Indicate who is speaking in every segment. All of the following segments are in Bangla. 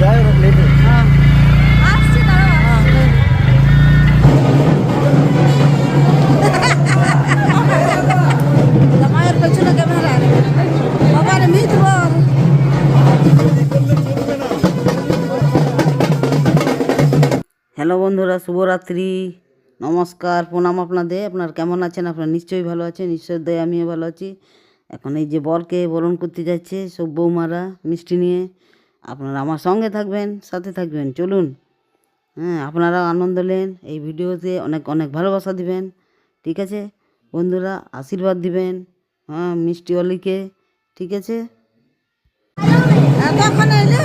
Speaker 1: হ্যাঁ হ্যালো বন্ধুরা, শুভরাত্রি। নমস্কার, প্রণাম আপনাদের। আপনার কেমন আছেন? আপনার নিশ্চয়ই ভালো আছেন। ঈশ্বর দয়ে আমিও ভালো আছি। এখন এই যে বরকে বরণ করতে যাচ্ছে সব বৌমারা মিষ্টি নিয়ে। আপনারা আমার সঙ্গে থাকবেন, সাথে থাকবেন, চলুন। হ্যাঁ আপনারা আনন্দ নেন, এই ভিডিওতে অনেক অনেক ভালোবাসা দিবেন, ঠিক আছে? বন্ধুরা, আশীর্বাদ দিবেন হ্যাঁ মিষ্টি অলিকে, ঠিক আছে? এতক্ষণ এলে?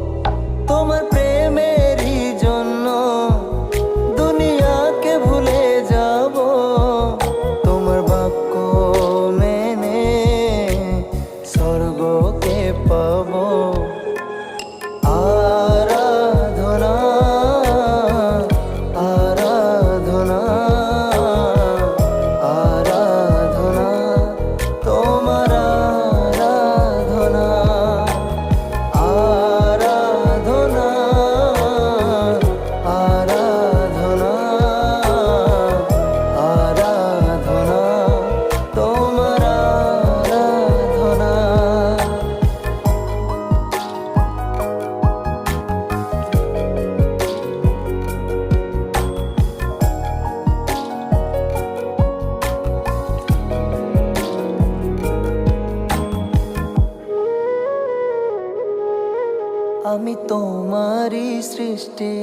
Speaker 2: আমি তোমারই সৃষ্টি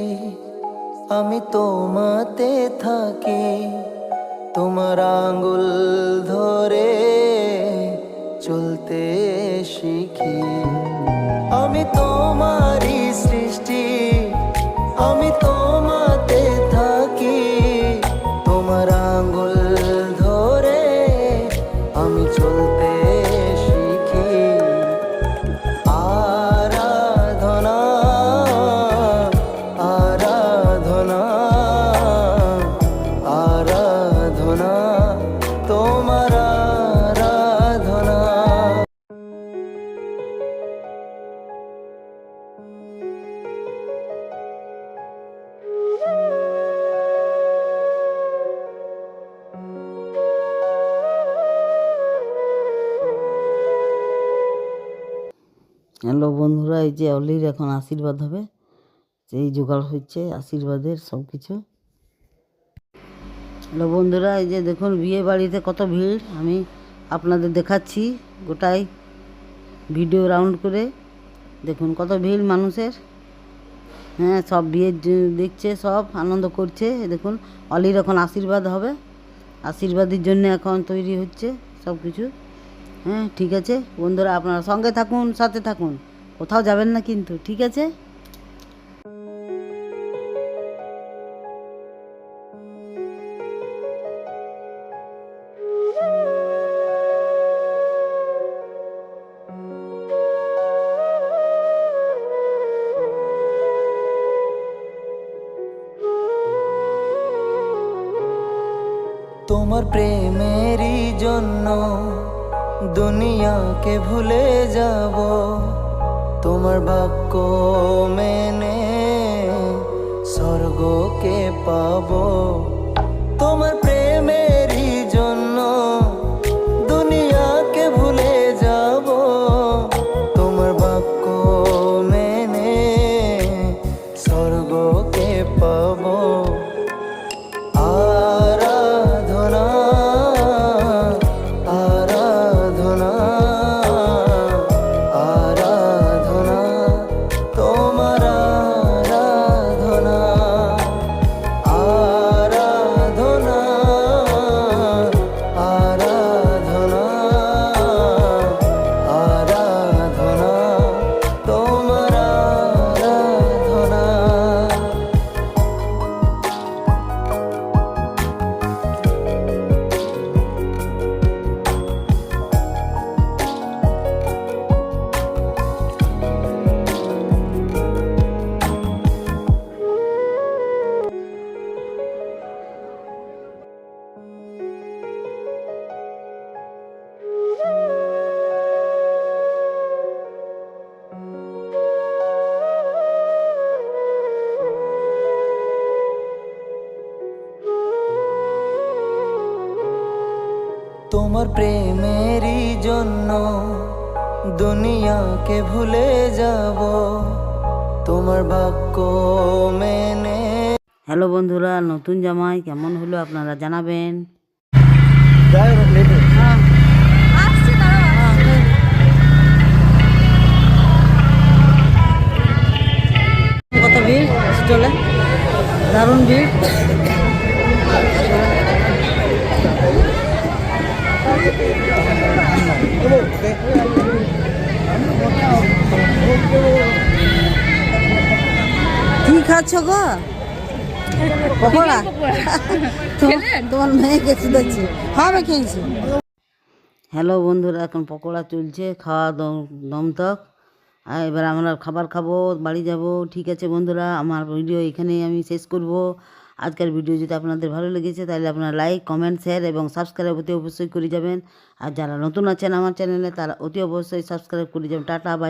Speaker 2: আমি তোমাতে থাকি। তোমার আঙ্গুল ধরে
Speaker 1: হ্যালো বন্ধুরা, এই যে অলির এখন আশীর্বাদ হবে সেই জোগাড় হচ্ছে আশীর্বাদের সব কিছু। হ্যালো বন্ধুরা, এই যে দেখুন, বিয়ে বাড়িতে কত ভিড়। আমি আপনাদের দেখাচ্ছি গোটাই ভিডিও রাউন্ড করে। দেখুন কত ভিড় মানুষের। হ্যাঁ সব বিয়ে দেখছে, সব আনন্দ করছে। দেখুন, অলির এখন আশীর্বাদ হবে। আশীর্বাদের জন্য এখন তৈরি হচ্ছে সব কিছু। হ্যাঁ ঠিক আছে। বন্ধুরা, আপনারা সঙ্গে থাকুন, সাথে থাকুন। কোথাও যাবেন না কিন্তু, ঠিক আছে?
Speaker 2: তোমার প্রেমেরই জন্য দুনিয়াকে ভুলে যাব। তোমার বাক্য মেনে স্বর্গকে পাবো। তোমার প্রেমেরই জন্য দুনিয়াকে ভুলে যাব। তোমার বাক্য মেনে
Speaker 1: হ্যালো বন্ধুরা নতুন জামাই কেমন হলো আপনারা জানাবেন?
Speaker 3: আসছে
Speaker 1: কত ভিড়? স্টলে দারুণ ভিড়। কি খাচ্ছ গো? পকোড়া? তোমার- মেয়েকে হ্যাঁ আমি খেয়েছি। হ্যালো বন্ধুরা এখন পকোড়া চলছে খাওয়া দম দম তক আর এবার আমরা খাবার খাব বাড়ি যাব। ঠিক আছে বন্ধুরা আমার ভিডিও এখানেই আমি শেষ করব। আজকের ভিডিও যদি আপনাদের ভালো লেগেছে, তাহলে আপনারা লাইক কমেন্ট শেয়ার এবং সাবস্ক্রাইব অতি অবশ্যই করে যাবেন। আর যারা নতুন আছেন আমার চ্যানেলে তারা অতি অবশ্যই সাবস্ক্রাইব করে যাবেন। Tata bye